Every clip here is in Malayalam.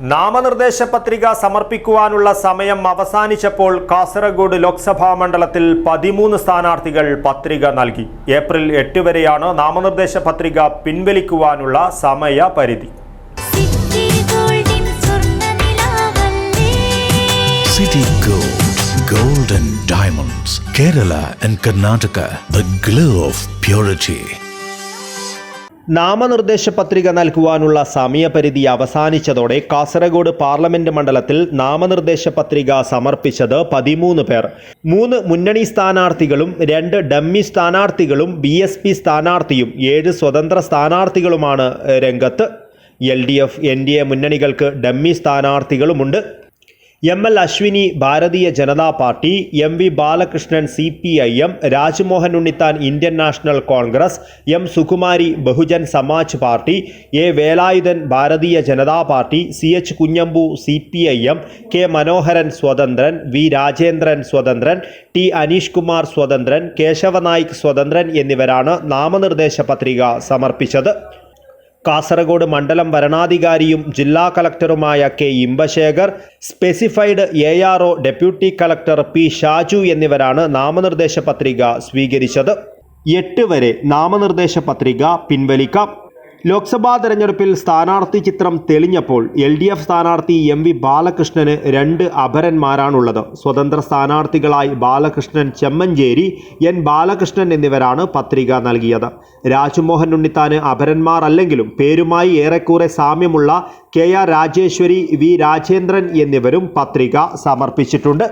നാമനിർദ്ദേശ പത്രിക സമർപ്പിക്കുവാനുള്ള സമയം അവസാനിച്ചപ്പോൾ കാസർഗോഡ് ലോക്സഭാ മണ്ഡലത്തിൽ പതിമൂന്ന് സ്ഥാനാർത്ഥികൾ പത്രിക നൽകി. ഏപ്രിൽ എട്ട് വരെയാണ് നാമനിർദ്ദേശ പത്രിക പിൻവലിക്കുവാനുള്ള സമയപരിധി. City Kerala and City Gold, Gold and Diamonds, Kerala and Karnataka, the glow of purity. നാമനിർദ്ദേശ പത്രിക നൽകുവാനുള്ള സമയപരിധി അവസാനിച്ചതോടെ കാസർഗോഡ് പാർലമെന്റ് മണ്ഡലത്തിൽ നാമനിർദ്ദേശ പത്രിക സമർപ്പിച്ചത് പതിമൂന്ന് പേർ. മൂന്ന് മുന്നണി സ്ഥാനാർത്ഥികളും രണ്ട് ഡമ്മി സ്ഥാനാർത്ഥികളും ബി എസ് പി സ്ഥാനാർത്ഥിയും ഏഴ് സ്വതന്ത്ര സ്ഥാനാർത്ഥികളുമാണ് രംഗത്ത്. L D F N D A മുന്നണികൾക്ക് dummy സ്ഥാനാർത്ഥികളുമുണ്ട്. M L Ashwini Bharatiya Janata Party M V Balakrishnan C P I M Rajmohan Unnithan Indian National Congress M Sukumari Bahujan Samaj Party A Velayudhan Bharatiya Janata Party C H Kunhambu C P I M K Manoharan സ്വതന്ത്രൻ V Rajendran സ്വതന്ത്രൻ ടി അനീഷ് കുമാർ സ്വതന്ത്രൻ കേശവനായിക് സ്വതന്ത്രൻ എന്നിവരാണ് നാമനിർദ്ദേശ പത്രിക സമർപ്പിച്ചത്. കാസർഗോഡ് മണ്ഡലം വരണാധികാരിയും ജില്ലാ കളക്ടറുമായ K Imbasekar specified A R O deputy collector P Shaju എന്നിവരാണ് നാമനിർദ്ദേശ പത്രിക സ്വീകരിച്ചത്. എട്ട് വരെ നാമനിർദ്ദേശ പത്രിക പിൻവലിക്കാം. ലോക്സഭാ തെരഞ്ഞെടുപ്പിൽ സ്ഥാനാർത്ഥി ചിത്രം തെളിഞ്ഞപ്പോൾ എൽ ഡി എഫ് സ്ഥാനാർത്ഥി എം വി ബാലകൃഷ്ണന് രണ്ട് അപരന്മാരാണുള്ളത്. സ്വതന്ത്ര സ്ഥാനാർത്ഥികളായി ബാലകൃഷ്ണൻ ചെമ്മഞ്ചേരി എൻ ബാലകൃഷ്ണൻ എന്നിവരാണ് പത്രിക നൽകിയത്. രാജ്മോഹൻ ഉണ്ണിത്താന് അപരന്മാർ അല്ലെങ്കിലും പേരുമായി ഏറെക്കുറെ സാമ്യമുള്ള K R Rajeshwari V Rajendran എന്നിവരും പത്രിക സമർപ്പിച്ചിട്ടുണ്ട്.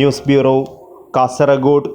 News bureau Kasaragod.